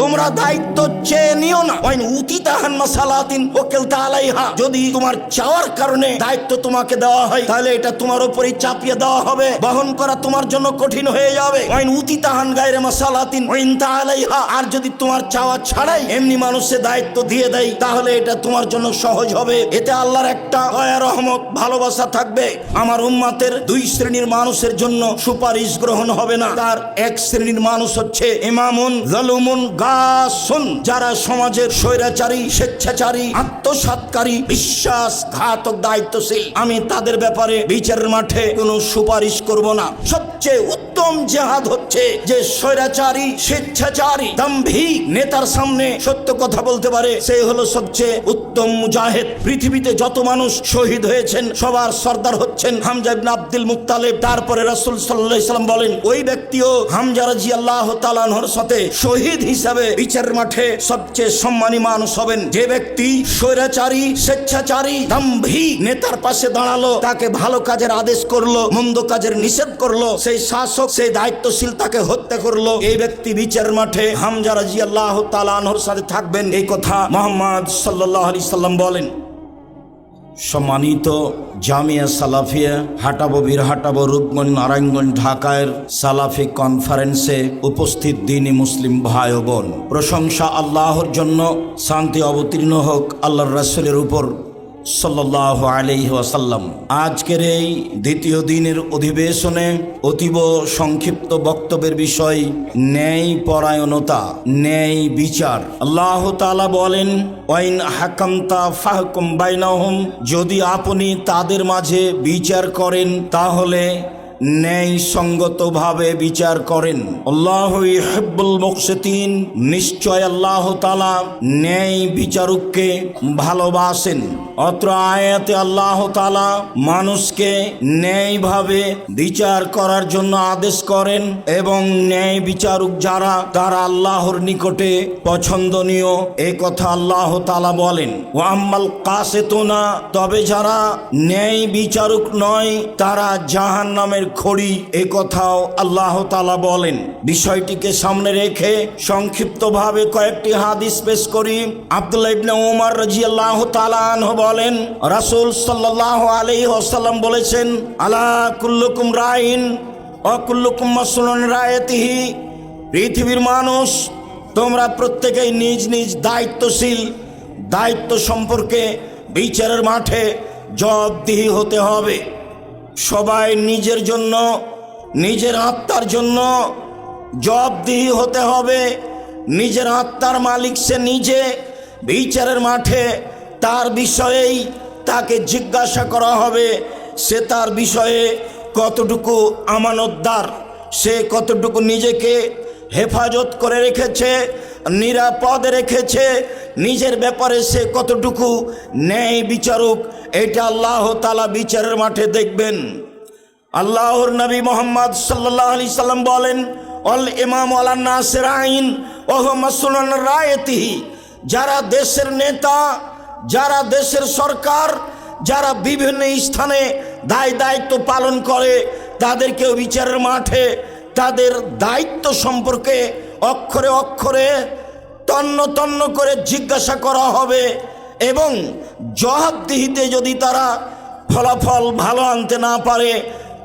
তোমরা দায়িত্ব চেয়ে নিও না। ওয়াইন উতিতাহান মাসালাতিন ওকেলতা আলাইহা যদি তোমার চাওয়ার কারণে দায়িত্ব তোমাকে দেওয়া হয়, তাহলে এটা তোমার উপরেই চাপিয়ে দেওয়া হবে। বহন করা তোমার জন্য কঠিন হয়ে যাবে। ওয়াইন উতিতাহান গায়রে মাসালাতিন ওয়াইন আলাইহা আর যদি তোমার চাওয়া ছাড়াই এমনি মানুষের দায়িত্ব দিয়ে দেয়, তাহলে এটা তোমার জন্য সহজ হবে। এতে আল্লাহর একটা দয়া, রহমত, ভালোবাসা থাকবে। আমার উম্মাতের দুই শ্রেণির মানুষের জন্য সুপারিশ গ্রহণ হবে না। তার এক শ্রেণির মানুষ হচ্ছে ইমামুন, জালুমুন গাসুন যারা সমাজের স্বৈরাচারী, স্বেচ্ছাচারী বিশ্বাসঘাতক, দায়িত্বশীল, আমি তাদের ব্যাপারে বিচারের মাঠে কোনো সুপারিশ করব না। সবচেয়ে উত্তম জেহাদ হচ্ছে যে স্বৈরাচারী, স্বেচ্ছাচারী, দাম্ভিক নেতার সামনে সত্য কথা বলতে পারে হলো সবচেয়ে উত্তম মুজাহিদ। পৃথিবীতে যত মানুষ শহীদ হয়েছেন, সবার সর্দার হচ্ছেন হামজা ইবনে আব্দুল মুত্তালিব। তারপরে রাসূল সাল্লাল্লাহু আলাইহি সাল্লাম বলেন, ওই ব্যক্তিও হামজা রাদিয়াল্লাহু তাআলার সাথে শহীদ হিসাবে বিচারের মাঠে সবচেয়ে সম্মানী মানুষ হবেন যে ব্যক্তি স্বৈরাচারী, স্বেচ্ছাচারী, দাম্ভী। নেতার পাশে দাঁড়াল, তাকে ভালো কাজের আদেশ করল, মন্দ কাজের নিষেধ করল, সেই শাসক, সেই দায়িত্বশীল তাকে হত্যা করল। এই ব্যক্তি বিচার মাঠে হামজা রাজিয়াল্লাহ তালানহর সাথে থাকবেন। এই কথা মোহাম্মদ সাল্লাহ আলি সাল্লাম বলেন। সম্মানিত জামিয়া সালাফিয়া, হাটাবো বীরহাটাবো রূপগঞ্জ, নারায়ণগঞ্জ ঢাকায়ের সালাফি কনফারেন্সে উপস্থিত দিনী মুসলিম ভাই বোন। প্রশংসা আল্লাহর জন্য শান্তি অবতীর্ণ হোক, আল্লাহর রাসুলের উপর সাল্লাহ আলাইহি ওয়াসাল্লাম। আজকের এই দ্বিতীয় দিনের অধিবেশনে অতীব সংক্ষিপ্ত বক্তব্যের বিষয়, ন্যায় পরায়ণতা, ন্যায় বিচার। আল্লাহ তাআলা বলেন, ওয়াইন হাকামতা ফাহকুম বাইনাহুম যদি আপনি তাদের মাঝে বিচার করেন, তাহলে ন্যায় সঙ্গতভাবে বিচার করেন। আল্লাহ হেব্বুল মুকসিতিন নিশ্চয় আল্লাহ তালা ন্যায় বিচারককে ভালোবাসেন। অত্র আয়াতে আল্লাহ তালা মানুষকে ন্যায়ভাবে বিচার করার জন্য আদেশ করেন এবং ন্যায় বিচারক যারা, তারা আল্লাহর নিকটে পছন্দনীয় এ কথা আল্লাহ তালা বলেন। ও আম্মাল কাসেতোনা, তবে যারা ন্যায় বিচারক নয়, তারা জাহান নামের খড়ি এ কথাও আল্লাহ তালা বলেন। বিষয়টিকে সামনে রেখে সংক্ষিপ্তভাবে কয়েকটি হাদিস পেশ করি। আব্দুল্লাহ ইবনে ওমর রাজিয়াল্লাহু তাআলা আনহু বলেন, রাসূল সাল্লাল্লাহু আলাইহি ওয়াসাল্লাম বলেছেন, আলা কুল্লুকুম রাইন অকুল্লুকুম মাসুলুন রায়াতিহি। পৃথিবীর মানুষ, তোমরা প্রত্যেকেই নিজ নিজ দায়িত্বশীল। দায়িত্ব সম্পর্কে বিচারের মাঠে জবাবদিহি হতে হবে। সবাই নিজের জন্য, নিজের আত্মার জন্য জবাবদিহি হতে হবে। নিজের আত্মার মালিক সে নিজে। বিচারের মাঠে তার বিষয়েই তাকে জিজ্ঞাসা করা হবে। সে তার বিষয়ে কতটুকু আমানতদার, সে কতটুকু নিজেকে হেফাজত করে রেখেছে, নিরাপদ রেখেছে, নিজের ব্যাপারে সে কতটুকু ন্যায় বিচারক, এটা আল্লাহ তালা বিচারের মাঠে দেখবেন। আল্লাহর নবী মোহাম্মদ সাল্লাহ আলি সাল্লাম বলেন, অল ইমাম আল্লাহ নাসের আইন ওহ মাসুলান রায়তিহি। যারা দেশের নেতা যারা দেশের সরকার, যারা বিভিন্ন স্থানে দায় দায়িত্ব পালন করে, তাদেরকে বিচারের মাঠে, তাদের দায়িত্ব সম্পর্কে অক্ষরে অক্ষরে তন্ন তন্ন করে জিজ্ঞাসা করা হবে এবং জবাবদিহিতে যদি তারা ফলাফল ভালো আনতে না পারে,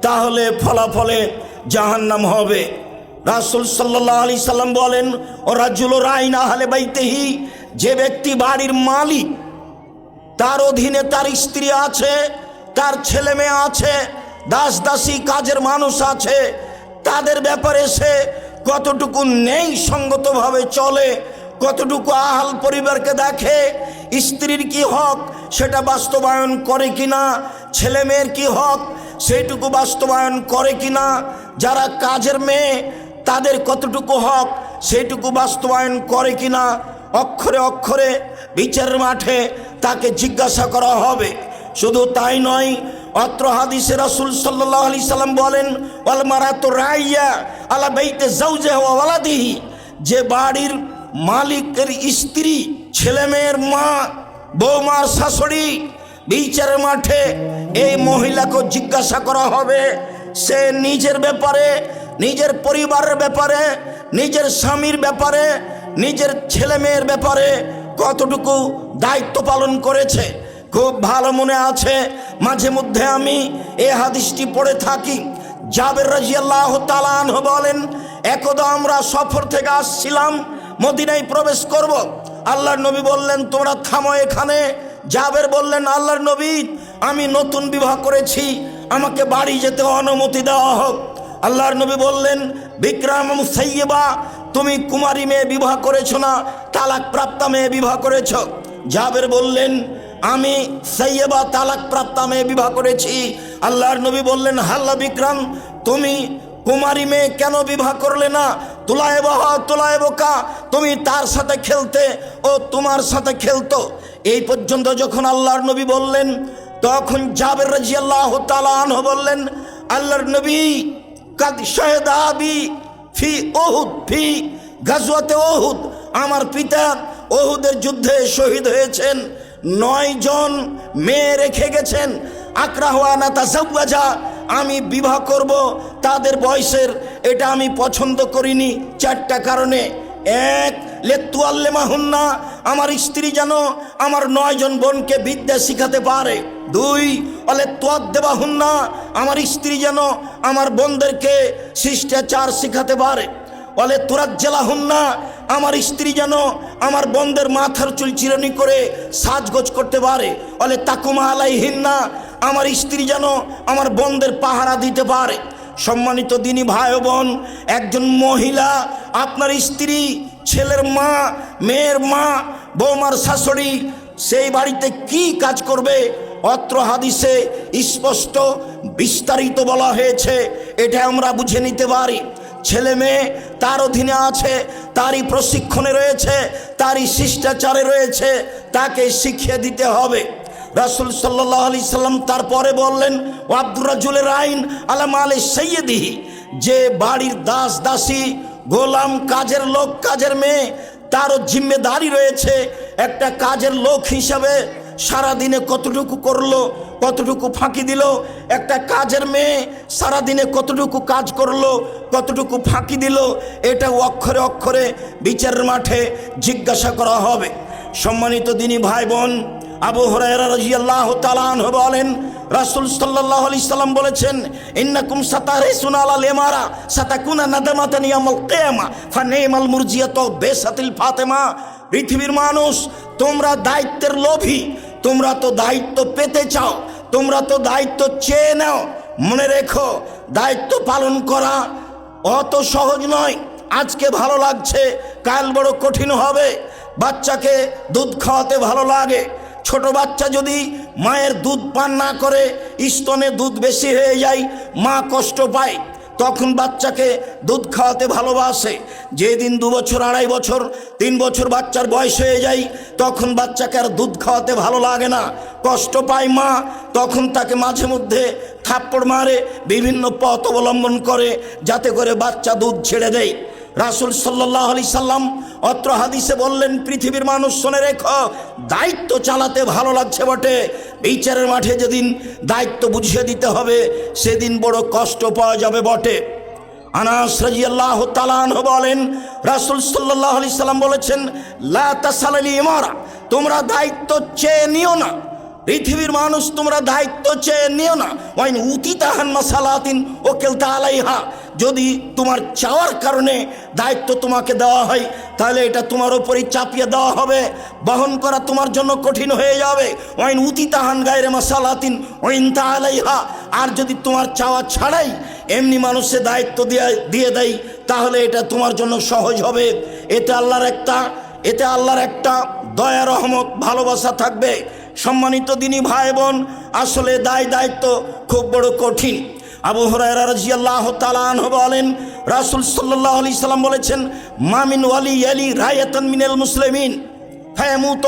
তাহলে ফলাফলে জাহান্নাম হবে। রাসুল সাল্লাহ আলি সাল্লাম বলেন, ও রাজুল রাইন আহলে বাইতেহি, যে ব্যক্তি বাড়ির মালিক তার অধীনে তার স্ত্রী আছে, তার ছেলে মেয়ে আছে দাস দাসী কাজের মানুষ আছে। তাদের ব্যাপারে সে কতটুকু নেই সঙ্গতভাবে চলে, কতটুকু আহাল পরিবারকে দেখে, স্ত্রীর কি হক সেটা বাস্তবায়ন করে কিনা, ছেলে মেয়ের কি হক সেইটুকু বাস্তবায়ন করে কিনা, যারা কাজের মেয়ে, তাদের কতটুকু হক সেইটুকু বাস্তবায়ন করে কিনা, অক্ষরে অক্ষরে বিচারের মাঠে তাকে জিজ্ঞাসা করা হবে। শুধু তাই নয়, অত্র হাদিসে রাসুল সাল্লাহ আলি সাল্লাম বলেন, ওয়াল মারাত রাইয়া আলা বেইতে জাউজে ওয়ালাদিহি। যে বাড়ির মালিকের স্ত্রী ছেলে মেয়ের মা বৌমার শাশুড়ি বিচারের মাঠে এই মহিলাকে জিজ্ঞাসা করা হবে। সে নিজের ব্যাপারে, নিজের পরিবারের ব্যাপারে, নিজের স্বামীর ব্যাপারে, নিজের ছেলে মেয়ের ব্যাপারে কতটুকু দায়িত্ব পালন করেছে? খুব ভালো মনে আছে। মাঝে মধ্যে আমি এ হাদিসটি পড়ে থাকি। জাবের রাজিয়াল্লাহ তালান বলেন, একদা আমরা সফর থেকে আসছিলাম, মদিনায় প্রবেশ করব। আল্লাহর নবী বললেন, তোমরা থামো এখানে। জাবের বললেন, আল্লাহর নবী, আমি নতুন বিবাহ করেছি। আমাকে বাড়ি যেতে অনুমতি দেওয়া হোক। আল্লাহর নবী বললেন, বিক্রম সৈয়বা তুমি কুমারী মেয়ে বিবাহ করেছ না তালাক প্রাপ্তা মেয়ে বিবাহ করেছ? জাবের বললেন, আমি সৈয়বা তালাক প্রাপ্তা মেয়ে বিবাহ করেছি। আল্লাহর নবী বললেন, হাল্লা বিক্রম, তুমি কুমারী মেয়ে কেন বিবাহ করলে না? তোলায় বাহা তোলায় বোকা তুমি তার সাথে খেলতে ও তোমার সাথে খেলতো। এই পর্যন্ত যখন আল্লাহর নবী বললেন, তখন জাবের রাজি আল্লাহ তালাহ বললেন, আল্লাহর নবী, কাদ শহেদ ফি ওহুদ ফি গাজুয়াতে ওহুদ আমার পিতা ওহুদের যুদ্ধে শহীদ হয়েছেন। নয় জন মেয়ে রেখে গেছেন। আকরাহানা তাজাওয়াজা, আমি বিবাহ করব। তাদের বয়সের এটা আমি পছন্দ করিনি। চারটা কারণে। এক লেত্তু আল্লেমা হুন্না আমার স্ত্রী যেন আমার নয়জন বোনকে বিদ্যা শিখাতে পারে। দুই অলে তোয়াদ দেবা হুন্না আমার স্ত্রী যেন আমার বোনদেরকে শিষ্টাচার শিখাতে পারে। বলে তুরাজ্জেলা হুন্না আমার স্ত্রী যেন আমার বোনদের মাথার চুল চিরনি করে সাজগোজ করতে পারে। অলে তাকুমা আলাই হিন্না আমার স্ত্রী যেন আমার বোনদের পাহারা দিতে পারে। সম্মানিত দিনী ভাই বোন, একজন মহিলা, আপনার স্ত্রী ছেলের মা, মেয়ের মা, বৌমার শাশুড়ি, সেই বাড়িতে কি কাজ করবে? অত্র হাদিসে স্পষ্ট, বিস্তারিত বলা হয়েছে। এটা আমরা বুঝে নিতে পারি। ছেলে মেয়ে তার অধীনে আছে, তারই প্রশিক্ষণে রয়েছে, তারই শিষ্টাচারে রয়েছে, তাকে শিখিয়ে দিতে হবে। রাসুল সাল্লাহ আলি সাল্লাম তারপরে বললেন, ও আব্দুর রাজুলের আইন, আলাম আলে সৈয়দিহি যে বাড়ির দাস দাসী গোলাম কাজের লোক, কাজের মেয়ে, তারও জিম্মেদারি রয়েছে। একটা কাজের লোক হিসাবে সারাদিনে কতটুকু করল, কতটুকু ফাঁকি দিল? একটা কাজের মেয়ে সারাদিনে কতটুকু কাজ করল, কতটুকু ফাঁকি দিল? এটা অক্ষরে অক্ষরে বিচারের মাঠে জিজ্ঞাসা করা হবে। সম্মানিত দিনী ভাই বোন আবু তালান বলেন, রাসুল সাল্লাম বলেছেন লেমারা ফাতেমা। পৃথিবীর মানুষ, তোমরা দায়িত্বের লোভী, তোমরা তো দায়িত্ব পেতে চাও, তোমরা তো দায়িত্ব চেয়ে নাও, মনে রেখো, দায়িত্ব পালন করা অত সহজ নয়, আজকে ভালো লাগছে, কাল বড় কঠিন হবে, বাচ্চাকে দুধ খাওয়াতে ভালো লাগে ছোট বাচ্চা যদি মায়ের দুধ পান না করে, স্তনে দুধ বেশি হয়ে যায়, মা কষ্ট পায়, তখন বাচ্চাকে দুধ খাওয়াতে ভালোবাসে। যেদিন দু বছর, আড়াই বছর, তিন বছর বাচ্চার বয়স হয়ে যায়, তখন বাচ্চাকে আর দুধ খাওয়াতে ভালো লাগে না। কষ্ট পায় মা, তখন তাকে মাঝে মধ্যে থাপ্পড় মারে, বিভিন্ন পথ অবলম্বন করে, যাতে করে বাচ্চা দুধ ছেড়ে দেয়। রাসুল সাল্লাহ আলি সাল্লাম অত্র হাদিসে বললেন, পৃথিবীর মানুষ শোনে রেখ, দায়িত্ব চালাতে ভালো লাগছে বটে। বিচারের মাঠে যেদিন দায়িত্ব বুঝিয়ে দিতে হবে, সেদিন বড় কষ্ট পাওয়া যাবে বটে। আনাস রাজিয়াল্লাহ তালান বলেন, রাসুল সাল্লাহ আলি সাল্লাম বলেছেন, লা তাসালালি ইমারা, তোমরা দায়িত্ব চেয়ে নিও না। পৃথিবীর মানুষ তোমরা দায়িত্ব চেয়ে নিও না। ওয়াইন উতি তাহান মাসালাতিন ও কেলতা আলাইহা। যদি তোমার চাওয়ার কারণে দায়িত্ব তোমাকে দেওয়া হয়, তাহলে এটা তোমার ওপরই চাপিয়ে দেওয়া হবে। বহন করা তোমার জন্য কঠিন হয়ে যাবে। ওয়াইন উতি তাহান গায়ের মাসালাতিন তা আলাইহা। আর যদি তোমার চাওয়া ছাড়াই এমনি মানুষের দায়িত্ব দিয়ে দিয়ে দেয়, তাহলে এটা তোমার জন্য সহজ হবে। এতে আল্লাহর একটা, এতে আল্লাহর একটা দয়া, রহমত, ভালোবাসা থাকবে। সম্মানিত দিনী ভাই বোন আসলে দায় দায়িত্ব খুব বড় কঠিন। আবু হরাইরা রাজিয়াল্লাহ বলেন, রাসুল সাল্লাহ আলি সাল্লাম বলেছেন মামিন ওয়ালি আলি রায়াতন মিনাল মুসলিমিন, ফ্যামুত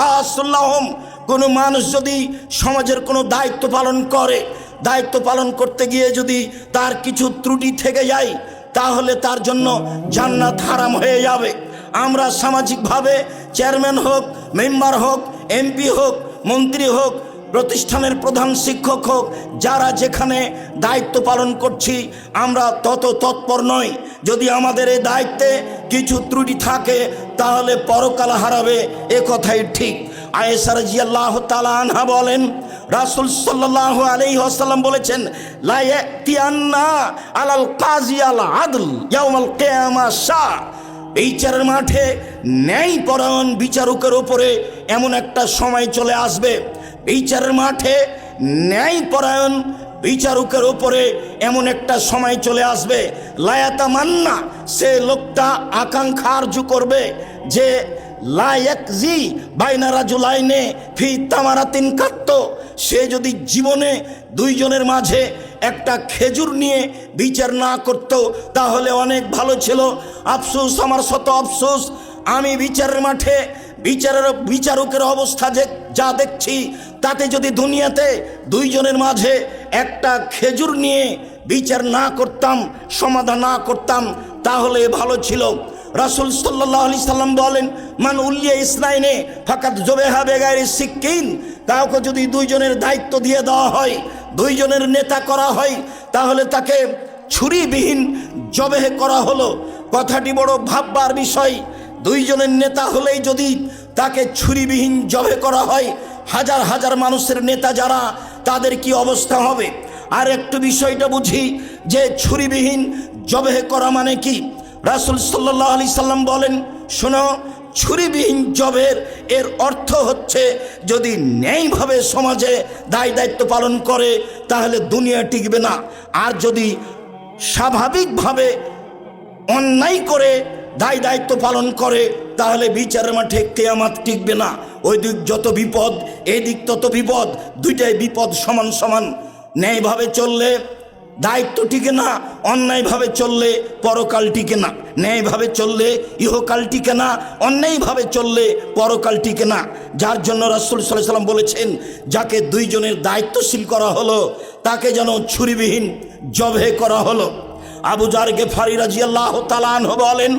গাছুল্লাহম কোনো মানুষ যদি সমাজের কোনো দায়িত্ব পালন করে, দায়িত্ব পালন করতে গিয়ে যদি তার কিছু ত্রুটি থেকে যায়, তাহলে তার জন্য জান্নাত হারাম হয়ে যাবে। আমরা সামাজিকভাবে চেয়ারম্যান হোক, মেম্বার হোক, এমপি হোক মন্ত্রী হোক, প্রতিষ্ঠানের প্রধান শিক্ষক হোক, যারা যেখানে দায়িত্ব পালন করছি, আমরা তত তৎপর নই। যদি আমাদের এই দায়িত্বে কিছু ত্রুটি থাকে, তাহলে পরকাল হারাবে, এ কথাই ঠিক। আয়েসার জিয়াল্লাহ তালা আনহা বলেন, রাসুল সাল্লাহ আলী আসাল্লাম বলেছেন আলাল কাজি আল আদল ইয়াউমাল কেয়ামা শাহ। বিচারের মাঠে ন্যায় পরায়ণ বিচারকের ওপরে এমন একটা সময় চলে আসবে। বিচারের মাঠে ন্যায় পরায়ণ বিচারকের ওপরে এমন একটা সময় চলে আসবে। লায়াতা মান্না, সে লোকটা আকাঙ্ক্ষা আর্জু করবে যে লায়াকজি বাইনারা জুলাইনে ফি তামারাতিন কাত্ত। সে যদি জীবনে দুইজনের মাঝে একটা খেজুর নিয়ে বিচার না করত, তাহলে অনেক ভালো ছিল। আফসোস, আমার শত আফসোস, আমি বিচারের মাঠে বিচারের বিচারকের অবস্থা যে যা দেখছি, তাতে যদি দুনিয়াতে দুইজনের মাঝে একটা খেজুর নিয়ে বিচার না করতাম, সমাধান না করতাম, তাহলে ভালো ছিল। রাসুল সাল্লাহ আলি সাল্লাম বলেন, মান উল্লিয়া ইসলাইনে ফাঁকাত জবেহা বেগায় সিক্কিন। কাউকে যদি দুইজনের দায়িত্ব দিয়ে দেওয়া হয়, দুইজনের নেতা করা হয়, তাহলে তাকে ছুরিবিহীন জবেহ করা হলো। কথাটি বড় ভাববার বিষয়। দুইজনের নেতা হলেই যদি তাকে ছুরিবিহীন জবে করা হয়, হাজার হাজার মানুষের নেতা যারা, তাদের কি অবস্থা হবে? আর একটু বিষয়টা বুঝি, যে ছুরিবিহীন জবে করা মানে কি? রাসুল সাল্লাহ আলি সাল্লাম বলেন, শোনো, ছুরিবিহীন জবের এর অর্থ হচ্ছে, যদি ন্যায়ভাবে সমাজে দায় দায়িত্ব পালন করে, তাহলে দুনিয়া টিকবে না। আর যদি স্বাভাবিকভাবে অন্যায় করে দায় দায়িত্ব পালন করে, তাহলে বিচারের মাঠে কেয়ামাত টিকবে না। ওই দিক যত বিপদ এই দিক তত বিপদ, দুইটাই বিপদ সমান সমান। ন্যায়ভাবে চললে দায়িত্ব টিকে না, অন্যায়ভাবে চললে পরকাল টিকে না। ন্যায়ভাবে চললে ইহকাল টিকে না, অন্যায়ভাবে চললে পরকাল টিকে না। যার জন্য রাসুল সাল্লাহ সাল্লাম বলেছেন, যাকে দুইজনের দায়িত্বশীল করা হলো, তাকে যেন ছুরিবিহীন জবে করা হলো। আবু জারকে ফারি রাজি আল্লাহ তালান বলেন,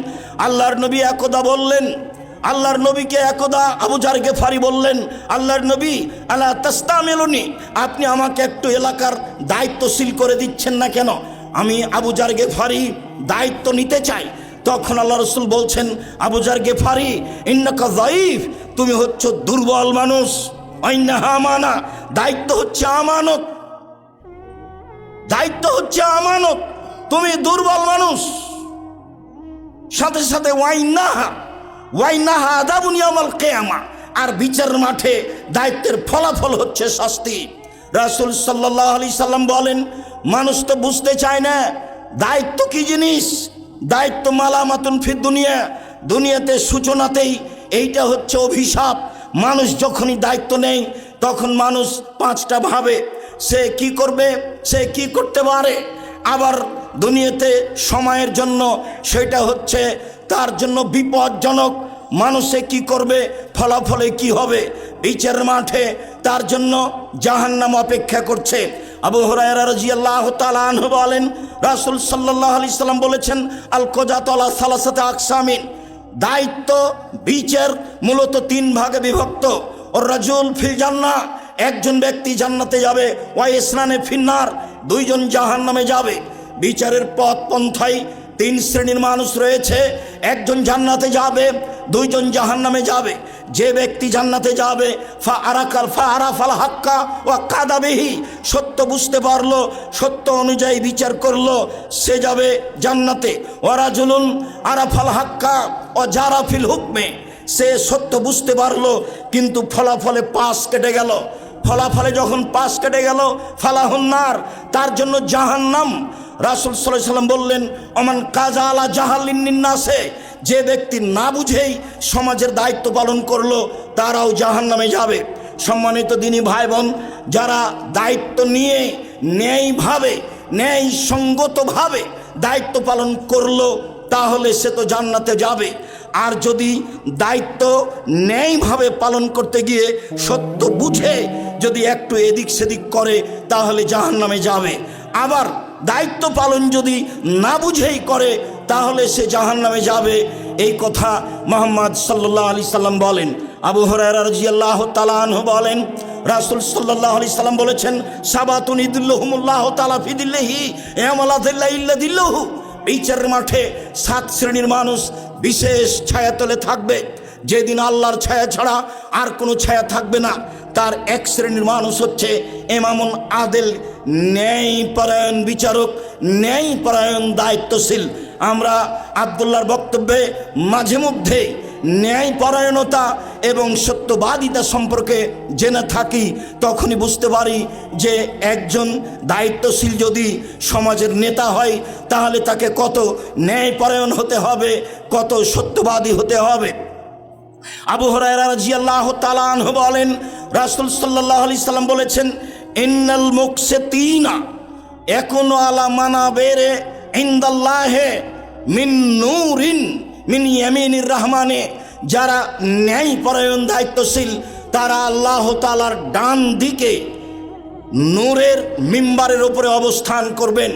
আল্লাহর নবী একদা বললেন, আল্লাহর নবীকে একদা আবু জারকে ফারি বললেন, আল্লাহর নবী আল্লাহ তাস্তা মেলনি আপনি আমাকে একটু এলাকার দায়িত্বশীল করে দিচ্ছেন না কেন? আমি আবু জারকে ফারি দায়িত্ব নিতে চাই। তখন আল্লাহ রসুল বলছেন, আবু জারকে ফারি ইন্নাকা জাইফ তুমি হচ্ছ দুর্বল মানুষ। আমানা, দায়িত্ব হচ্ছে আমানত। দায়িত্ব হচ্ছে আমানত। তুমি দুর্বল মানুষ। সাথে সাথে ওয়াইনাহা ওয়াইনাহা আদাবুনিয়ামাল কেয়ামা। আর বিচার মাঠে দায়িত্বের ফলাফল হচ্ছে শাস্তি। রাসুল সাল্লাহ আলি সাল্লাম বলেন, মানুষ তো বুঝতে চায় না, দায়িত্ব কি জিনিস? দায়িত্ব মালামাতুন ফির দুনিয়া। দুনিয়াতে সূচনাতেই এইটা হচ্ছে অভিশাপ। মানুষ যখনই দায়িত্ব নেই তখন মানুষ পাঁচটা ভাবে, সে কি করবে, সে কি করতে পারে? আবার দুনিয়াতে সময়ের জন্য সেটা হচ্ছে তার জন্য বিপজ্জনক। মানুষে কি করবে? ফলাফলে কি হবে? বিচারের মাঠে তার জন্য জাহান্নাম অপেক্ষা করছে। আবু হরাইরা রাজিয়াল্লাহ তালাহ বলেন, রাসুল সাল্লাহ আলি সাল্লাম বলেছেন আল কোজাতলা সালাসাতে আকসামিন। দায়িত্ব, বিচার মূলত তিন ভাগে বিভক্ত। ও রাজুল ফিল জান্না একজন ব্যক্তি জান্নাতে যাবে ওয়াই ইসলানে ফিন্নার দুইজন জাহান নামে যাবে। বিচারের পথ পন্থায় তিন শ্রেণির মানুষ রয়েছে। একজন জান্নাতে যাবে, দুইজন জাহান নামে যাবে। যে ব্যক্তি জান্নাতে যাবে, ফা আরাকাল, ফা আরাফাল হাক্কা ও কাদাবেহি সত্য বুঝতে পারল, সত্য অনুযায়ী বিচার করল, সে যাবে জান্নাতে। ওরা জুলুন আরাফাল হাক্কা ও জারাফিল হুকমে, সে সত্য বুঝতে পারল, কিন্তু ফলাফলে পাশ কেটে গেল। ফলাফলে যখন পাশ কেটে গেল ফালাহন্নার তার জন্য জাহান্নাম। রাসুল সাল্লাহ সাল্লাম বললেন অমান কাজা আলা জাহালিন্নাসে যে ব্যক্তি না বুঝেই সমাজের দায়িত্ব পালন করল, তারাও জাহান নামে যাবে। সম্মানিত দিনী ভাই বোন যারা দায়িত্ব নিয়ে ন্যায়ভাবে ন্যায় সঙ্গতভাবে দায়িত্ব পালন করল, তাহলে সে তো জান্নাতে যাবে। আর যদি দায়িত্ব ন্যায়ভাবে পালন করতে গিয়ে সত্য বুঝে যদি একটু এদিক সেদিক করে, তাহলে জাহান নামে যাবে। আবার দায়িত্ব পালন যদি না বুঝেই করে, তাহলে সে জাহান নামে যাবে। এই কথা মোহাম্মদ সাল্লাহ আলি সাল্লাম বলেন। আবু হরার রাজিয়াল্লাহ তালাহ বলেন, রাসুল সাল্লাহ আলি সাল্লাম বলেছেন, সাবাতুন ইদুল্লাহমুল্লাহ তালা ফিদিল্লাহি এমালাদিল্লাহ ইল্লা বিচারের মাঠে সাত শ্রেণির মানুষ বিশেষ ছায়াতলে থাকবে। যেদিন আল্লাহর ছায়া ছাড়া আর কোনো ছায়া থাকবে না। তার এক শ্রেণির মানুষ হচ্ছে এমামুন আদেল ন্যায় পরায়ণ বিচারক ন্যায় পরায়ণ দায়িত্বশীল। আমরা আবদুল্লার বক্তব্যে মাঝে মধ্যে ন্যায় পরায়ণতা এবং সত্যবাদিতা সম্পর্কে জেনে থাকি, তখনই বুঝতে পারি যে একজন দায়িত্বশীল যদি সমাজের নেতা হয়, তাহলে তাকে কত ন্যায় পরায়ণ হতে হবে, কত সত্যবাদী হতে হবে। আবু হরাইরা রাজিয়াল্লাহ তালান বলেন, রাসুল সাল্লাহ আলি সাল্লাম বলেছেন, ইন্নাল মুকসে তিনা এখনও আলা মানা বেরে ইন্দাল্লাহে মিন নূরিন মিন ইয়ামিনির রহমানে যারা ন্যায় পরায়ণ দায়িত্বশীল, তারা আল্লাহ তালার ডান দিকে নূরের মিম্বারের উপরে অবস্থান করবেন।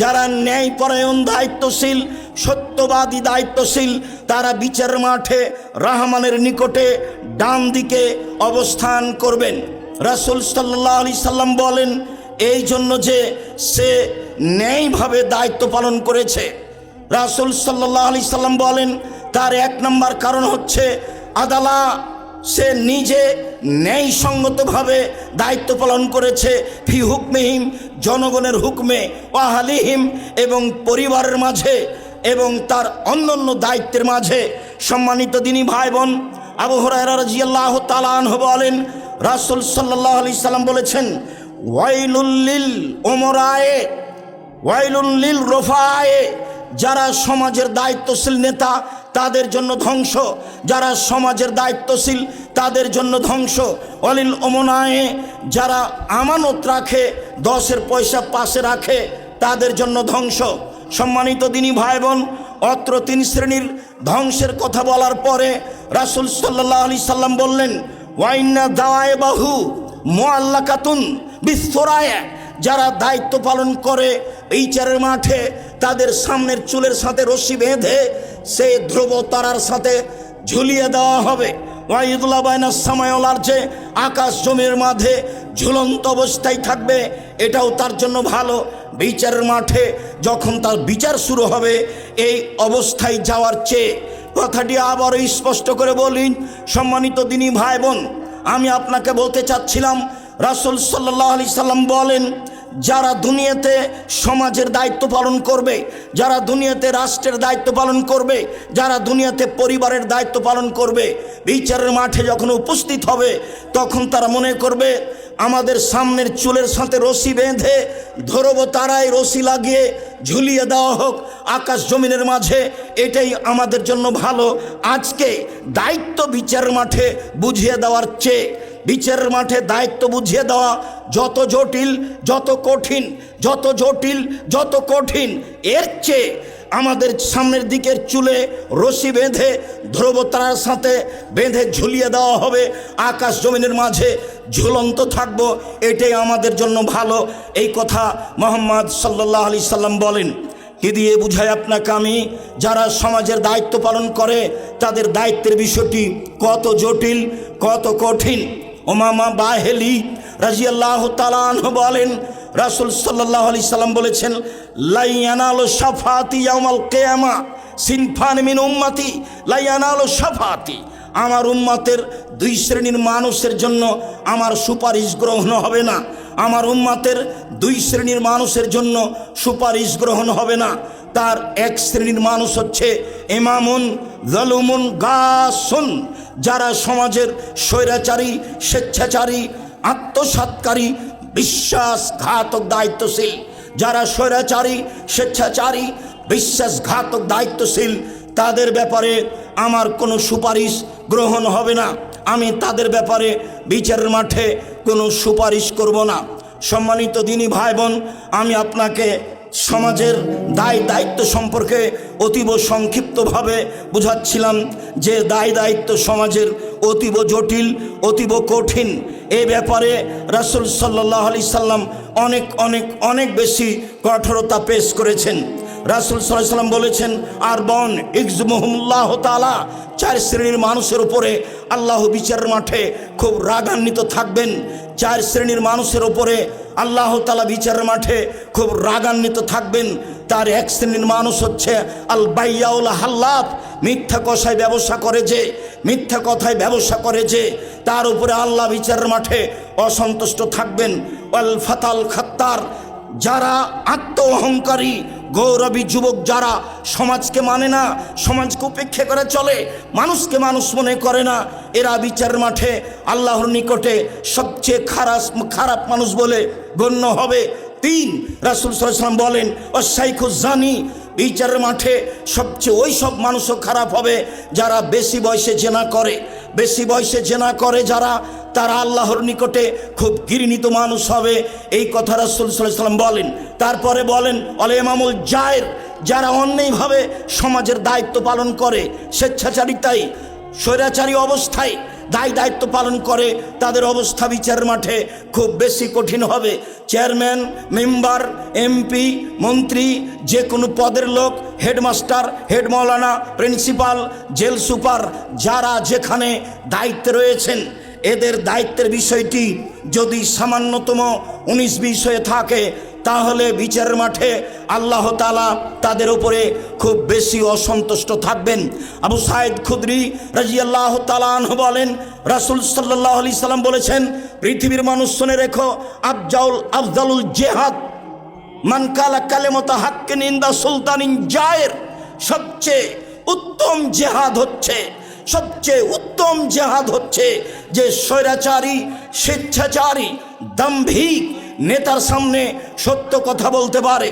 যারা ন্যায়পরায়ণ দায়িত্বশীল, সত্যবাদী দায়িত্বশীল, তারা বিচার মাঠে, রহমানের নিকটে ডান দিকে অবস্থান করবেন। রাসুল সাল্লাহ আলি সাল্লাম বলেন এই জন্য যে সে ন্যায়ভাবে দায়িত্ব পালন করেছে রাসুল সাল্লাহ আলি সাল্লাম বলেন, তার এক নম্বর কারণ হচ্ছে আদালা, সে নিজে ন্যায়সঙ্গতভাবে দায়িত্ব পালন করেছে ফি হুকমেহিম, জনগণের হুকমে ওয়াহালিহিম এবং পরিবারের মাঝে এবং তার অন্যান্য দায়িত্বের মাঝে। সম্মানিত দিনী ভাই বোন আবু হরাইরাজিয়াল্লাহ তালান বলেন, রাসুল সাল্লাহ আলি সাল্লাম বলেছেন ওয়াইলুল্লিল ওমরায়ে ওয়াইলুল্লিল রোফায়ে যারা সমাজের দায়িত্বশীল নেতা, তাদের জন্য ধ্বংস। যারা সমাজের দায়িত্বশীল, তাদের জন্য ধ্বংস। অলিল অমনায়ে যারা আমানত রাখে, দশের পয়সা পাশে রাখে, তাদের জন্য ধ্বংস। সম্মানিত দিনী ভাই বোন অত্র তিন শ্রেণির ধ্বংসের কথা বলার পরে রাসুল সাল্লাহ আলি সাল্লাম বললেন, ওয়াইন্না দাওয়ায় বাহু মোয়াল্লা কাতুন বিস্তরায় যারা দায়িত্ব পালন করে বিচারের মাঠে, তাদের সামনের চুলের সাথে রশি বেঁধে সে ধ্রুব তারার সাথে ঝুলিয়ে দেওয়া হবে। ওয়াইদুল্লাহ বাইনার সামায়লার যে আকাশ জমির মাঝে ঝুলন্ত অবস্থায় থাকবে, এটাও তার জন্য ভালো। বিচারের মাঠে যখন তার বিচার শুরু হবে, এই অবস্থায় যাওয়ার চেয়ে কথাটি আবারও স্পষ্ট করে বলি সম্মানিত দিনী ভাই বোন, আমি আপনাকে বলতে চাচ্ছিলাম, রাসুল সাল্লাহ আলি সাল্লাম বলেন যারা দুনিয়াতে সমাজের দায়িত্ব পালন করবে, যারা দুনিয়াতে রাষ্ট্রের দায়িত্ব পালন করবে, যারা দুনিয়াতে পরিবারের দায়িত্ব পালন করবে, বিচারের মাঠে যখন উপস্থিত হবে, তখন তারা মনে করবে আমাদের সামনের চুলের সাথে রশি বেঁধে ধরব তারাই রশি লাগিয়ে, ঝুলিয়ে দেওয়া হোক আকাশ জমিনের মাঝে। এটাই আমাদের জন্য ভালো। আজকে দায়িত্ব বিচারের মাঠে বুঝিয়ে দেওয়ার চেয়ে, বিচারের মাঠে দায়িত্ব বুঝিয়ে দেওয়া যত জটিল, যত কঠিন, যত জটিল, যত কঠিন, এর চেয়ে আমাদের সামনের দিকের চুলে রশি বেঁধে ধ্রুবতারার সাথে, বেঁধে ঝুলিয়ে দেওয়া হবে। আকাশ জমিনের মাঝে ঝুলন্ত থাকব, এটাই আমাদের জন্য ভালো। এই কথা মোহাম্মদ সাল্লাহ আলি সাল্লাম বলেন। কি দিয়ে বুঝায় আপনাকে আমি? যারা সমাজের দায়িত্ব পালন করে, তাদের দায়িত্বের বিষয়টি কত জটিল, কত কঠিন। ওমামা বাহেলি রাজিয়াল্লাহ তালান বলেন রাসুল সাল্লাহ আলি সাল্লাম বলেছেন লাইয়ানালো সাফাতি ইয়ামাল কেয়ামা সিনফান মিন উম্মাতি লাইয়ানালো সাফাতি আমার উম্মাতের দুই শ্রেণির মানুষের জন্য আমার সুপারিশ গ্রহণ হবে না। আমার উম্মাতের দুই শ্রেণির মানুষের জন্য সুপারিশ গ্রহণ হবে না। তার এক শ্রেণির মানুষ হচ্ছে এমামুন জলুমুন, গাসুন, যারা সমাজের স্বৈরাচারী, স্বেচ্ছাচারী আত্মসাতকারী বিশ্বাসঘাতক দায়িত্বশীল, যারা স্বৈরাচারী, স্বেচ্ছাচারী, বিশ্বাসঘাতক দায়িত্বশীল, তাদের ব্যাপারে আমার কোনো সুপারিশ গ্রহণ হবে না। আমি তাদের ব্যাপারে বিচারের মাঠে কোনো সুপারিশ করব না। সম্মানিত দিনী ভাই বোন আমি আপনাকে সমাজের দায় দায়িত্ব সম্পর্কে অতীব সংক্ষিপ্তভাবে বুঝাচ্ছিলাম যে দায় দায়িত্ব সমাজের অতীব জটিল, অতীব কঠিন। এ ব্যাপারে রাসুল সাল্লাহ আলি সাল্লাম অনেক অনেক অনেক বেশি কঠোরতা পেশ করেছেন। রাসুল সাল্লাম বলেছেন, আর বন ইকজমহমুল্লাহ তালা চার শ্রেণির মানুষের উপরে আল্লাহ বিচারের মাঠে খুব রাগান্বিত থাকবেন। চার শ্রেণির মানুষের উপরে আল্লাহ তালা বিচারের মাঠে খুব রাগান্বিত থাকবেন। তার এক শ্রেণির মানুষ হচ্ছে আল বাইয়াউল হাল্লাফ, মিথ্যা কথায় ব্যবসা করে যে, মিথ্যা কথায় ব্যবসা করে যে, তার উপরে আল্লাহ বিচারের মাঠে অসন্তুষ্ট থাকবেন। আল ফাতাল খাত্তার, যারা আত্ম অহংকারী গৌরবী যুবক যারা সমাজকে মানে না, সমাজকে উপেক্ষা করে চলে, মানুষকে মানুষ মনে করে না, এরা বিচার মাঠে আল্লাহর নিকটে সবচেয়ে খারাপ খারাপ মানুষ বলে গণ্য হবে। তিন, রাসুল সাল্লাম বলেন ও জানি বিচারের মাঠে সবচেয়ে ওই সব মানুষও খারাপ হবে যারা বেশি বয়সে জেনা করে। বেশি বয়সে জেনা করে যারা তারা আল্লাহর নিকটে খুব ঘৃণিত মানুষ হবে। এই কথা রাসুল বলেন। তারপরে বলেন, অলে মামুল জায়ের, যারা অন্যায়ভাবে সমাজের দায়িত্ব পালন করে স্বেচ্ছাচারিতাই স্বৈরাচারী অবস্থায় দায় দায়িত্ব পালন করে, তাদের অবস্থা বিচার মাঠে খুব বেশি কঠিন হবে। চেয়ারম্যান, মেম্বার, এমপি, মন্ত্রী যে কোনো পদের লোক, হেডমাস্টার হেড মৌলানা প্রিন্সিপাল, জেল সুপার, যারা যেখানে দায়িত্বে রয়েছেন, এদের দায়িত্বের বিষয়টি যদি সামান্যতম উনিশ বিশ হয়ে থাকে তাহলে বিচারের মাঠে আল্লাহ তালা তাদের উপরে খুব বেশি অসন্তুষ্ট থাকবেন। আবু সাইদ খুদরি রাজি আল্লাহ তালাহ বলেন, রাসুল সাল্লাহ আলি সাল্লাম বলেছেন, পৃথিবীর মানুষ শুনে রেখো, আফজাউল আফজালুল জেহাদ মানকালা কালেমতা নিন্দা সুলতানিন জায়ের, সবচেয়ে উত্তম জেহাদ হচ্ছে, সবচেয়ে উত্তম জেহাদ হচ্ছে যে স্বৈরাচারী, স্বেচ্ছাচারী, দাম্ভিক নেতার সামনে সত্য কথা বলতে পারে।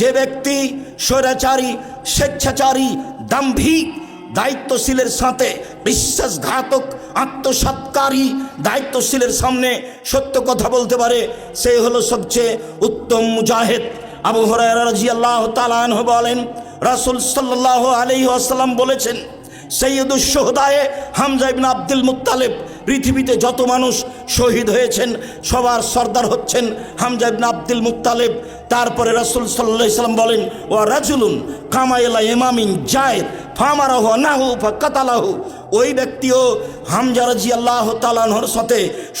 যে ব্যক্তি স্বৈরাচারী, স্বেচ্ছাচারী, দাম্ভিক, দায়িত্বশীলের সাথে বিশ্বাসঘাতক, আত্মসাৎকারী, দায়িত্বশীলের সামনে সত্য কথা বলতে পারে, সে হলো সবচেয়ে উত্তম মুজাহেদ। আবু হরাজি আল্লাহ তালান বলেন, রাসুল সাল্লাহ আলি আসাল্লাম বলেছেন সৈয়দুল সোহদায়ে হামজা ইবিন আব্দুল মুতালেব পৃথিবীতে যত মানুষ শহীদ হয়েছেন, সবার সর্দার হচ্ছেন হামজা ইবিন আব্দুল মুতালেব তারপরে রাসুল সাল্লাহ সাল্লাম বলেন ও রাজুলুন কামাইলা ইমামিন জায়েদ, ফামারাহু নাহু কাতালাহু ওই ব্যক্তিও হামজা রাজি আল্লাহ তালানহর সাথে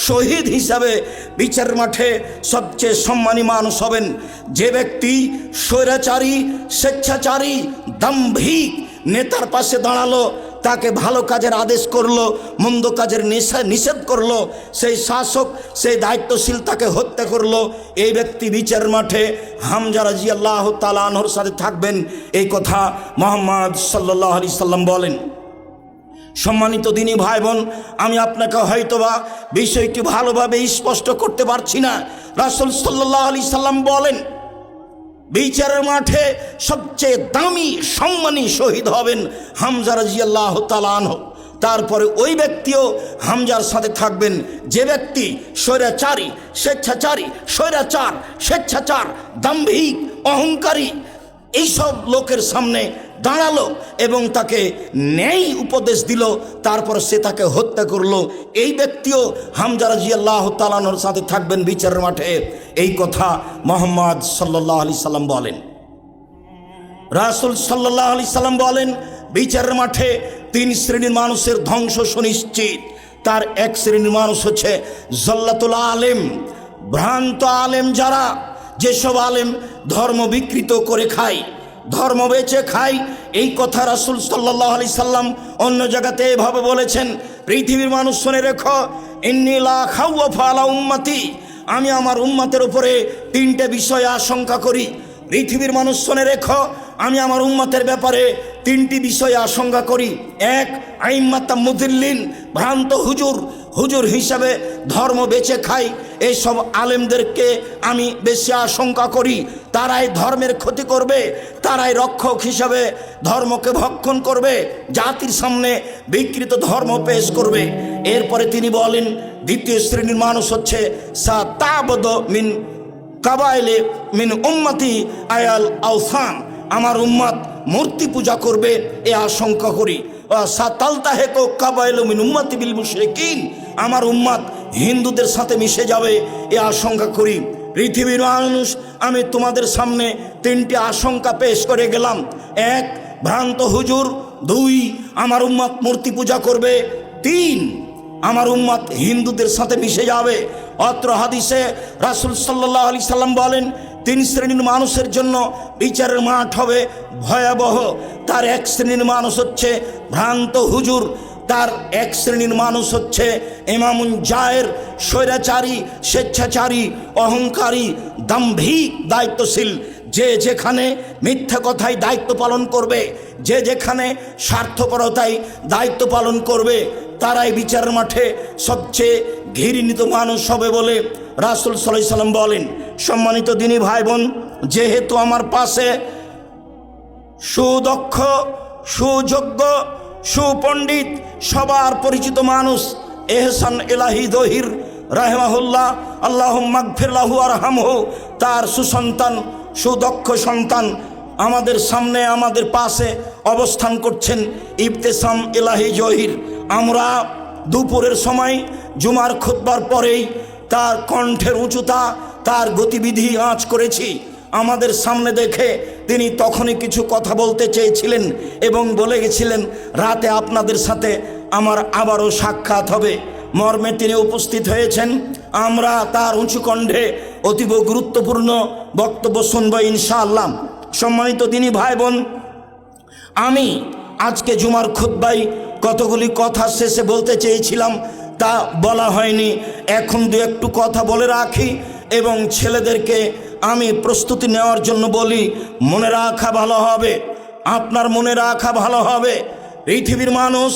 শহীদ হিসাবে বিচার মাঠে সবচেয়ে সম্মানী মানুষ হবেন। যে ব্যক্তি স্বৈরাচারী, স্বেচ্ছাচারী, দাম্ভিক, নেতার পাশে দাঁড়াল তাকে ভালো কাজের আদেশ করল, মন্দ কাজের নিষেধ করল, সেই শাসক, সেই দায়িত্বশীল তাকে হত্যা করল। এই ব্যক্তি বিচার মাঠে হামজা রাজি আল্লাহ তালানহর সাথে থাকবেন। এই কথা মোহাম্মদ সাল্লাহ আলি সাল্লাম বলেন। সম্মানিত দিনী ভাই বোন আমি আপনাকে হয়তোবা বিষয়টি ভালোভাবে স্পষ্ট করতে পারছি না। রাসুল সাল্লাহ আলি সাল্লাম বলেন বিচারের মাঠে সবচেয়ে দামি সম্মানী শহীদ হবেন হামজার রাজিয়াল্লাহ তালান তারপরে ওই ব্যক্তিও হামজার সাথে থাকবেন। যে ব্যক্তি স্বৈরাচারী, স্বেচ্ছাচারী, স্বৈরাচার, স্বেচ্ছাচার, দাম্ভিক, অহংকারী, এইসব লোকের সামনে দাঁড়াল এবং তাকে ন্যায় উপদেশ দিল। তারপর সে তাকে হত্যা করল। এই ব্যক্তিও হামজা রাজি তালানোর সাথে থাকবেন বিচারের মাঠে। এই কথা মোহাম্মদ সাল্লাহ আলি সাল্লাম বলেন। রাসুল সাল্লাহ আলি সাল্লাম বলেন, বিচারের মাঠে তিন শ্রেণির মানুষের ধ্বংস সুনিশ্চিত। তার এক শ্রেণির মানুষ হচ্ছে জল্লাতুল আলেম। ভ্রান্ত আলেম যারা, যেসব আলেম ধর্ম বিকৃত করে খায়। ধর্ম বেচে খাই। এই কথা রাসুল সাল্লাহ আলি সাল্লাম অন্য জায়গাতে এভাবে বলেছেন, পৃথিবীর মানুষ শুনে রেখো ইন্নিলা খাওয়া ফালা উম্মাতি। আমি আমার উম্মাতের উপরে তিনটে বিষয়ে আশঙ্কা করি। পৃথিবীর মানুষ শুনে রেখো আমি আমার উম্মাতের ব্যাপারে তিনটি বিষয়ে আশঙ্কা করি। এক, আইম্মাতা মুদিল্লিন ভ্রান্ত হুজুর। হুজুর হিসাবে ধর্ম বেছে খাই। এইসব আলেমদেরকে আমি বেশি আশঙ্কা করি। তারাই ধর্মের ক্ষতি করবে, তারাই রক্ষক হিসাবে ধর্মকে ভক্ষণ করবে, জাতির সামনে বিকৃত ধর্ম পেশ করবে। এরপরে তিনি বলেন, দ্বিতীয় শ্রেণির মানুষ হচ্ছে, সা তাবদ মিন কাবাইলে মিন উম্মতি আয়াল আউসান আমার উম্মাদ মূর্তি পূজা করবে, এ আশঙ্কা করি। সাতালতাহেকো কাবাইল মিন উম্মাতি বিল মুশরিকিন। আমার উম্মাদ হিন্দুদের সাথে মিশে যাবে, এ আশঙ্কা করি। পৃথিবীর মানুষ, আমি তোমাদের সামনে তিনটি আশঙ্কা পেশ করে গেলাম। এক, ভ্রান্ত হুজুর। দুই, আমার উম্মাদ মূর্তি পূজা করবে। তিন, আমার উম্মাদ হিন্দুদের সাথে মিশে যাবে। অত্র হাদিসে রাসুল সাল্লাহ আলি সাল্লাম বলেন তিন শ্রেণির মানুষের জন্য বিচারের মাঠ হবে ভয়াবহ। তার এক শ্রেণির মানুষ হচ্ছে ভ্রান্ত হুজুর। তার এক শ্রেণির মানুষ হচ্ছে এমামুন জায়ের স্বৈরাচারী, স্বেচ্ছাচারী, অহংকারী, দাম্ভিক, দায়িত্বশীল। যে যেখানে মিথ্যা কথায় দায়িত্ব পালন করবে, যে যেখানে স্বার্থপরতায় দায়িত্ব পালন করবে, তারাই বিচারের মাঠে সবচেয়ে ঘৃণিত মানুষ হবে বলে রাসুল সাল্লাহ সাল্লাম বলেন। সম্মানিত দিনী ভাই বোন যেহেতু আমার পাশে সুদক্ষ, সুযোগ্য, সুপণ্ডিত, সবার পরিচিত মানুষ এহসান এলাহি দহির রাহমাহুল্লাহ আল্লাহ মাগফিরাহু আরহামহু, তার সুসন্তান, সুদক্ষ সন্তান আমাদের সামনে, আমাদের পাশে অবস্থান করছেন ইবতেসাম এলাহি জহির। আমরা দুপুরের সময় জুমার খুতবার পরেই তার কণ্ঠের উঁচুতা, তার গতিবিধি আঁচ করেছি। আমাদের সামনে দেখে তিনি তখনই কিছু কথা বলতে চেয়েছিলেন এবং বলে গেছিলেন, রাতে আপনাদের সাথে আমার আবারও সাক্ষাৎ হবে। মর্মে তিনি উপস্থিত হয়েছেন। আমরা তার উঁচু কণ্ঠে অতীব গুরুত্বপূর্ণ বক্তব্য শুনব ইনশাআল্লাহ। সম্মানিত তিনি ভাই বোন আমি আজকে জুমার খুদ্বাই কতগুলি কথা শেষে বলতে চেয়েছিলাম তা বলা হয়নি। এখন দু একটু কথা বলে রাখি এবং ছেলেদেরকে আমি প্রস্তুতি নেওয়ার জন্য বলি, মনে রাখা ভালো হবে। আপনার মনে রাখা ভালো হবে। পৃথিবীর মানুষ,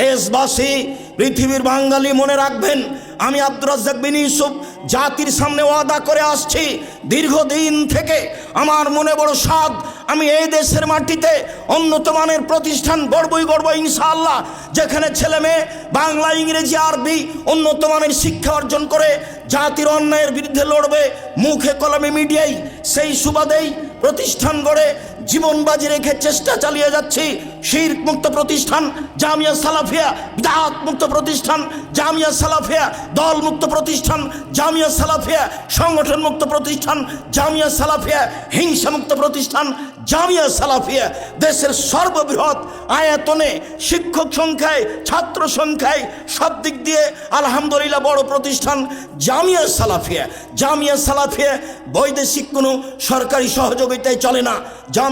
দেশবাসী, পৃথিবীর বাঙালি মনে রাখবেন, আমি আব্দুর রাজ্জাক বিন ইউসুফ জাতির সামনে ওয়াদা করে আসছি। দীর্ঘদিন থেকে আমার মনে বড় স্বাদ আমি এই দেশের মাটিতে উন্নত মানের প্রতিষ্ঠান গড়বই গড়ব ইনশাআল্লাহ, যেখানে ছেলে মেয়ে, বাংলা, ইংরেজি, আরবি উন্নত মানের শিক্ষা অর্জন করে, জাতির অন্যায়ের বিরুদ্ধে লড়বে, মুখে কলমে মিডিয়াই সেই সুবাদেই প্রতিষ্ঠান গড়ে জীবন বাজি রেখে চেষ্টা চালিয়ে যাচ্ছি। শির মুক্ত প্রতিষ্ঠান, জামিয়া সালাফিয়া বিদাত মুক্ত প্রতিষ্ঠান, জামিয়া সালাফিয়া, দল মুক্ত প্রতিষ্ঠান, জামিয়া সালাফিয়া, সংগঠন মুক্ত প্রতিষ্ঠান, জামিয়া সালাফিয়া, হিংসা মুক্ত প্রতিষ্ঠান, জামিয়া সালাফিয়া। দেশের সর্ববৃহৎ আয়তনে শিক্ষক সংখ্যায়, ছাত্র সংখ্যায় সব দিক দিয়ে আলহামদুলিল্লাহ বড় প্রতিষ্ঠান জামিয়া সালাফিয়া। জামিয়া সালাফিয়া বৈদেশিক কোনো সরকারি সহযোগিতায় চলে না।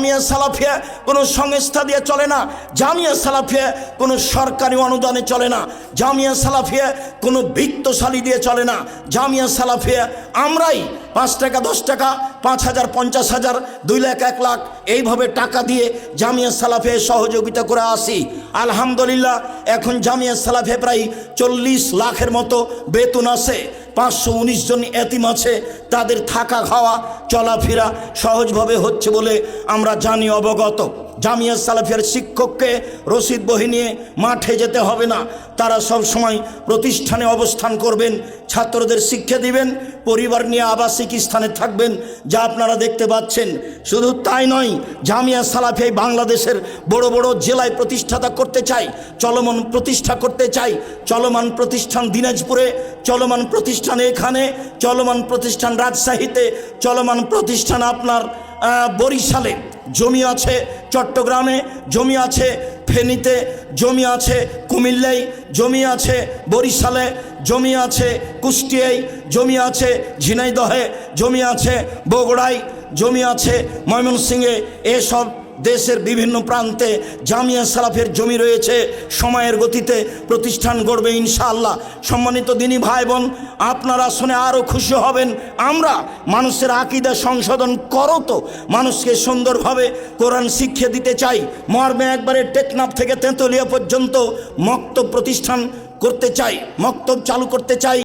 জামিয়া সালাফিয়া কোনো সংস্থা দিয়ে চলে না। জামিয়া সালাফিয়া কোনো সরকারি অনুদানে চলে না। জামিয়া সালাফিয়া কোনো বৃত্তশালী দিয়ে চলে না। জামিয়া সালাফিয়া আমরাই পাঁচ টাকা, দশ টাকা, পাঁচ হাজার, পঞ্চাশ হাজার, দুই লাখ, এক লাখ এইভাবে টাকা দিয়ে জামিয়া সালাফে সহযোগিতা করে আসি। আলহামদুলিল্লাহ, এখন জামিয়া সালাফে প্রায় চল্লিশ লাখের মতো বেতন আছে। পাঁচশো উনিশ জন এতিম আছে, তাদের থাকা খাওয়া, চলাফেরা সহজভাবে হচ্ছে বলে আমরা জানি অবগত। জামিয়া সালাফিয়ার শিক্ষককে রসিদ বহি নিয়ে মাঠে যেতে হবে না। তারা সব সময় প্রতিষ্ঠানে অবস্থান করবেন, ছাত্রদের শিক্ষা দিবেন, পরিবার নিয়ে আবাসিক স্থানে থাকবেন, যা আপনারা দেখতে পাচ্ছেন। শুধু তাই নয়, জামিয়া সালাফিয়াই বাংলাদেশের বড় বড় জেলায় প্রতিষ্ঠাতা করতে চাই চলমান প্রতিষ্ঠা করতে চাই চলমান প্রতিষ্ঠান দিনাজপুরে, চলমান প্রতিষ্ঠান এখানে, চলমান প্রতিষ্ঠান রাজশাহীতে, চলমান প্রতিষ্ঠান আপনার বরিশালে জমি আছে, চট্টগ্রামে জমি আছে, ফেনীতে জমি আছে, কুমিল্লায় জমি আছে, বরিশালে জমি আছে, কুষ্টিয়ায় জমি আছে, ঝিনাইদহে জমি আছে, বগুড়ায় জমি আছে, ময়মনসিংহে এসব দেশের বিভিন্ন প্রান্তে জামিয়া সালাফের জমি রয়েছে। সময়ের গতিতে প্রতিষ্ঠান গড়বে ইনশাআল্লাহ। সম্মানিত দিনী ভাই বোন আপনারা শুনে আরও খুশি হবেন। আমরা মানুষের আকিদা সংশোধন করো তো। মানুষকে সুন্দরভাবে কোরআন শিক্ষা দিতে চাই। মর্মে একবারে টেকনাফ থেকে তেঁতুলিয়া পর্যন্ত মক্তব প্রতিষ্ঠান করতে চাই, মক্তব চালু করতে চাই।